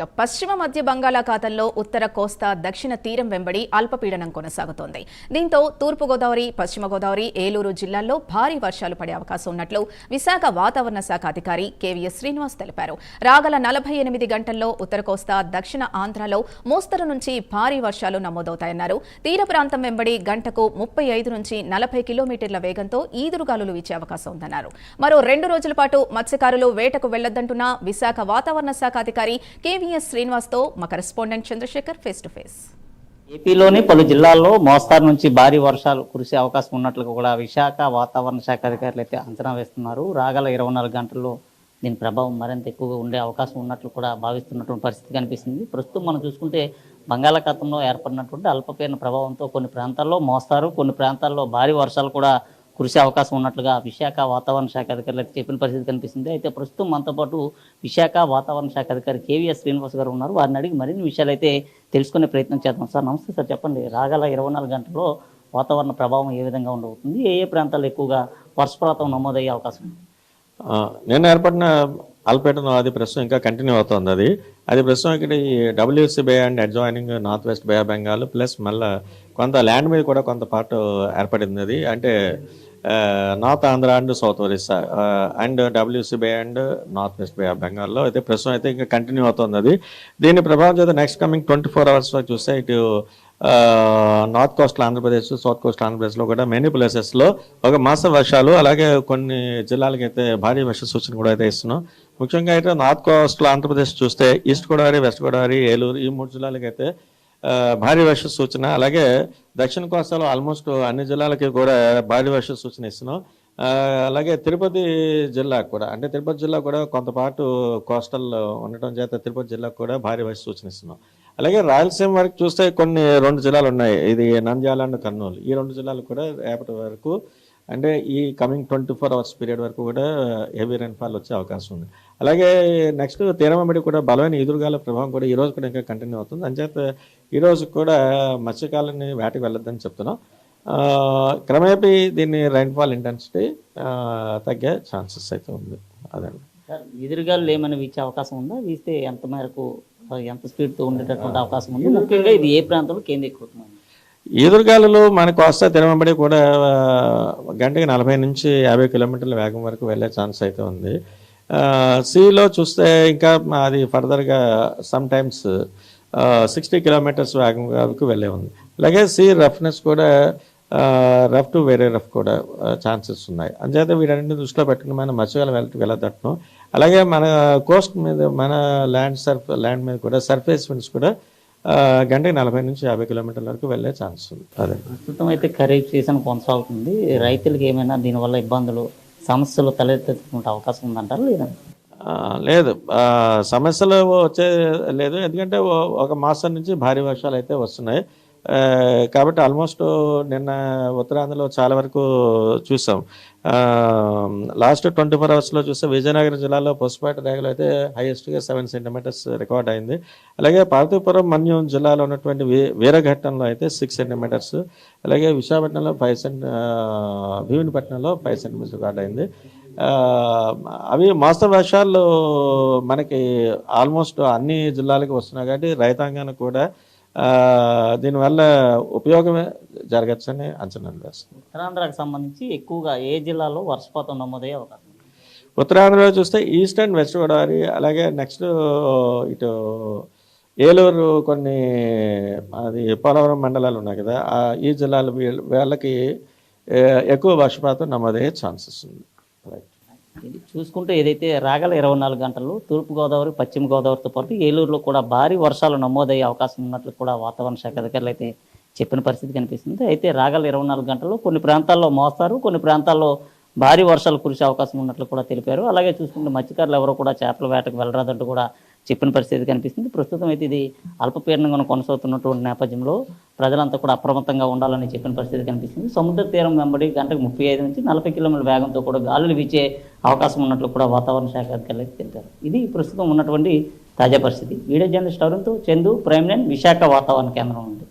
పశ్చిమ మధ్య బంగాళాఖాతంలో ఉత్తర కోస్తా దక్షిణ తీరం వెంబడి అల్పపీడనం కొనసాగుతోంది. దీంతో తూర్పుగోదావరి పశ్చిమ గోదావరి ఏలూరు జిల్లాల్లో భారీ వర్షాలు పడే అవకాశం ఉన్నట్లు విశాఖ వాతావరణ శాఖ అధికారి కేవీఎస్ శ్రీనివాస్ తెలిపారు. రాగల నలభై ఎనిమిది గంటల్లో ఉత్తర కోస్తా దక్షిణ ఆంధ్రలో మోస్తరు నుంచి భారీ వర్షాలు నమోదవుతాయన్నారు. తీర ప్రాంతం వెంబడి గంటకు ముప్పై ఐదు నుంచి నలభై కిలోమీటర్ల వేగంతో ఈదురుగాలులు వీచే అవకాశం ఉందన్నారు. మరో రెండు రోజుల పాటు మత్స్యకారులు వేటకు వెళ్ళొద్దంటున్న విశాఖ వాతావరణ శాఖ అధికారి కేవీఎస్ శ్రీనివాస్తో మా correspondent Chandrasekhar face to face ఏపీలోని పలు జిల్లాల్లో మోస్తారు నుంచి భారీ వర్షాలు కురిసే అవకాశం ఉన్నట్లు కూడా విశాఖ వాతావరణ శాఖ అధికారులు అయితే అంచనా వేస్తున్నారు. రాగల ఇరవై నాలుగు గంటల్లో దీని ప్రభావం మరింత ఎక్కువగా ఉండే అవకాశం ఉన్నట్లు కూడా భావిస్తున్నటువంటి పరిస్థితి కనిపిస్తుంది. ప్రస్తుతం మనం చూసుకుంటే బంగాళాఖాతంలో ఏర్పడినటువంటి అల్పపీడన ప్రభావంతో కొన్ని ప్రాంతాల్లో మోస్తారు కొన్ని ప్రాంతాల్లో భారీ వర్షాలు కూడా కురిసే అవకాశం ఉన్నట్లుగా విశాఖ వాతావరణ శాఖ అధికారులు చెప్పిన పరిస్థితి కనిపిస్తుంది. అయితే ప్రస్తుతం మనతో పాటు విశాఖ వాతావరణ శాఖ అధికారి కేవీఎస్ శ్రీనివాస్ గారు ఉన్నారు. వారిని అడిగి మరిన్ని విషయాలు అయితే తెలుసుకునే ప్రయత్నం చేద్దాం. సార్ నమస్తే సార్. చెప్పండి రాగల ఇరవై నాలుగు గంటల్లో వాతావరణ ప్రభావం ఏ విధంగా ఉండబోతుంది? ఏ ఏ ప్రాంతాల్లో ఎక్కువగా వర్షపాతం నమోదయ్యే అవకాశం నేను ఏర్పడిన అల్పేటను అది ప్రస్తుతం ఇంకా కంటిన్యూ అవుతుంది. అది అది ప్రస్తుతం ఇక్కడ ఈ W C bay and adjoining north west bay Bengal plus మళ్ళీ కొంత ల్యాండ్ మీద కూడా కొంత పార్ట్ ఏర్పడింది. అది అంటే north Andhra and south Orissa and W C bay and north west bay of బెంగాల్లో అయితే ప్రస్తుతం అయితే ఇంకా కంటిన్యూ అవుతుంది అది. దీని ప్రభావం చేత నెక్స్ట్ కమింగ్ ట్వంటీ ఫోర్ అవర్స్లో చూస్తే ఇటు uh, north coastal Andhra Pradesh south coastal ఆంధ్రప్రదేశ్లో కూడా మెనీ ప్లేసెస్లో ఒక మాస వర్షాలు అలాగే కొన్ని జిల్లాలకి అయితే భారీ వర్ష సూచన కూడా అయితే ఇస్తున్నాం. ముఖ్యంగా అయితే నార్త్ కోస్టల్ ఆంధ్రప్రదేశ్ చూస్తే ఈస్ట్ గోదావరి వెస్ట్ గోదావరి ఏలూరు ఈ మూడు జిల్లాలకైతే అయితే భారీ వర్ష సూచన అలాగే దక్షిణ కోస్తాలో ఆల్మోస్ట్ అన్ని జిల్లాలకి కూడా భారీ వర్ష సూచన ఇస్తున్నాం. అలాగే తిరుపతి జిల్లాకు కూడా అంటే తిరుపతి జిల్లా కూడా కొంతపాటు కోస్టల్ ఉండటం చేత తిరుపతి జిల్లాకు కూడా భారీ వర్ష సూచన ఇస్తున్నాం. అలాగే రాయలసీమ వరకు చూస్తే కొన్ని రెండు జిల్లాలు ఉన్నాయి. ఇది నంద్యాల అండ్ కర్నూలు. ఈ రెండు జిల్లాలు కూడా రేపటి వరకు అంటే ఈ coming twenty four hours period వరకు కూడా హెవీ రైన్ఫాల్ వచ్చే అవకాశం ఉంది. అలాగే నెక్స్ట్ తీరమమిడి కూడా బలమైన ఎదురుగాల ప్రభావం కూడా ఈ రోజు కూడా ఇంకా కంటిన్యూ అవుతుంది. అంచేత ఈ రోజు కూడా మత్స్యకాలని వేటకి వెళ్ళొద్దని చెప్తున్నాం. క్రమేపీ దీన్ని రైన్ఫాల్ ఇంటెన్సిటీ తగ్గే ఛాన్సెస్ అయితే ఉంది. అదండి. ఎదురుగాలు ఏమైనా వీచే అవకాశం ఉందా? వీస్తే ఎంత మేరకు ఎంత స్పీడ్తో ఉండేటటువంటి అవకాశం ఉంది? ముఖ్యంగా ఇది ఏ ప్రాంతంలో కేంద్రీకృతమైంది ఈదురుగాలులు మనకు వస్తే తిరుమబడి కూడా గంటకి నలభై నుంచి యాభై కిలోమీటర్ల వేగం వరకు వెళ్ళే ఛాన్స్ అయితే ఉంది. సీలో చూస్తే ఇంకా అది ఫర్దర్గా సమ్ టైమ్స్ సిక్స్టీ కిలోమీటర్స్ వేగం వరకు వెళ్ళే ఉంది. అలాగే సి రఫ్నెస్ కూడా రఫ్ టు వేరే రఫ్ కూడా ఛాన్సెస్ ఉన్నాయి. అంచేత వీటన్నింటిని దృష్టిలో పెట్టుకుని మనం మత్స్యకాలం వెళ్ళి వెళ్ళదట్టడం అలాగే మన కోస్ట్ మీద మన ల్యాండ్ సర్ఫ్ ల్యాండ్ మీద కూడా సర్ఫేస్ విండ్స్ కూడా గంటకి నలభై నుంచి యాభై కిలోమీటర్ల వరకు వెళ్ళే ఛాన్స్ ఉంది. అదే. ప్రస్తుతం అయితే ఖరీఫ్ సీజన్ కొనసాగుతుంది. రైతులకు ఏమైనా దీనివల్ల ఇబ్బందులు సమస్యలు తలెత్తుకుంటే అవకాశం ఉందంటారు లేదా? లేదు. సమస్యలు వచ్చే లేదు. ఎందుకంటే ఒక మాసం నుంచి భారీ వర్షాలు అయితే వస్తున్నాయి. కాబట్టి ఆల్మోస్ట్ నిన్న ఉత్తరాంధ్రలో చాలా వరకు చూసాం. లాస్ట్ ట్వంటీ ఫోర్ అవర్స్లో చూస్తే విజయనగరం జిల్లాలో పసుపేట రేగలు అయితే హైయెస్ట్గా సెవెన్ సెంటీమీటర్స్ రికార్డ్ అయింది. అలాగే పార్వతీపురం మన్యం జిల్లాలో ఉన్నటువంటి వీ వీరఘట్టంలో అయితే సిక్స్ సెంటీమీటర్స్ అలాగే విశాఖపట్నంలో ఫైవ్ సెంట్ భీమునిపట్నంలో ఫైవ్ సెంటీమీటర్స్ రికార్డ్ అయింది. అవి మాస్త వర్షాలు మనకి ఆల్మోస్ట్ అన్ని జిల్లాలకు వస్తున్నాయి. కాబట్టి రైతాంగానికి కూడా దీనివల్ల ఉపయోగమే జరగచ్చని అంచనాలు వేస్తుంది ఉత్తరాంధ్రకు సంబంధించి ఎక్కువగా ఏ జిల్లాలో వర్షపాతం నమోదయ్యే అవకాశం ఉత్తరాంధ్రలో చూస్తే ఈస్ట్ అండ్ వెస్ట్ గోదావరి అలాగే నెక్స్ట్ ఇటు ఏలూరు కొన్ని అది పోలవరం మండలాలు ఉన్నాయి కదా ఆ ఈ జిల్లాలు వీళ్ళ- వీళ్ళకి ఎక్కువ వర్షపాతం నమోదయ్యే ఛాన్సెస్ ఉంది. రైట్ ఇది చూసుకుంటే ఏదైతే రాగల ఇరవై నాలుగు గంటలు తూర్పుగోదావరి పశ్చిమ గోదావరితో పాటు ఏలూరులో కూడా భారీ వర్షాలు నమోదయ్యే అవకాశం ఉన్నట్లు కూడా వాతావరణ శాఖ అధికారులు అయితే చెప్పిన పరిస్థితి కనిపిస్తుంది. అయితే రాగల ఇరవై నాలుగు గంటల్లో కొన్ని ప్రాంతాల్లో మోస్తారు కొన్ని ప్రాంతాల్లో భారీ వర్షాలు కురిసే అవకాశం ఉన్నట్లు కూడా తెలిపారు. అలాగే చూసుకుంటే మత్స్యకారులు ఎవరు కూడా చేపల వేటకు వెళ్ళరాదంటూ కూడా చెప్పిన పరిస్థితి కనిపిస్తుంది. ప్రస్తుతం అయితే ఇది అల్పపీడనంగా కొనసాగుతున్నటువంటి నేపథ్యంలో ప్రజలంతా కూడా అప్రమత్తంగా ఉండాలని చెప్పిన పరిస్థితి కనిపిస్తుంది. సముద్ర తీరం వెంబడి గంటకు ముప్పై ఐదు నుంచి నలభై కిలోమీటర్ల వేగంతో కూడా గాలులు వీచే అవకాశం ఉన్నట్లు కూడా వాతావరణ శాఖ అధికారులకు తెలిపారు. ఇది ప్రస్తుతం ఉన్నటువంటి తాజా పరిస్థితి. వీడియో జర్నలిస్ట్ అరుణ్తో చందు ప్రైమ్ విశాఖ వాతావరణ కేంద్రం నుండి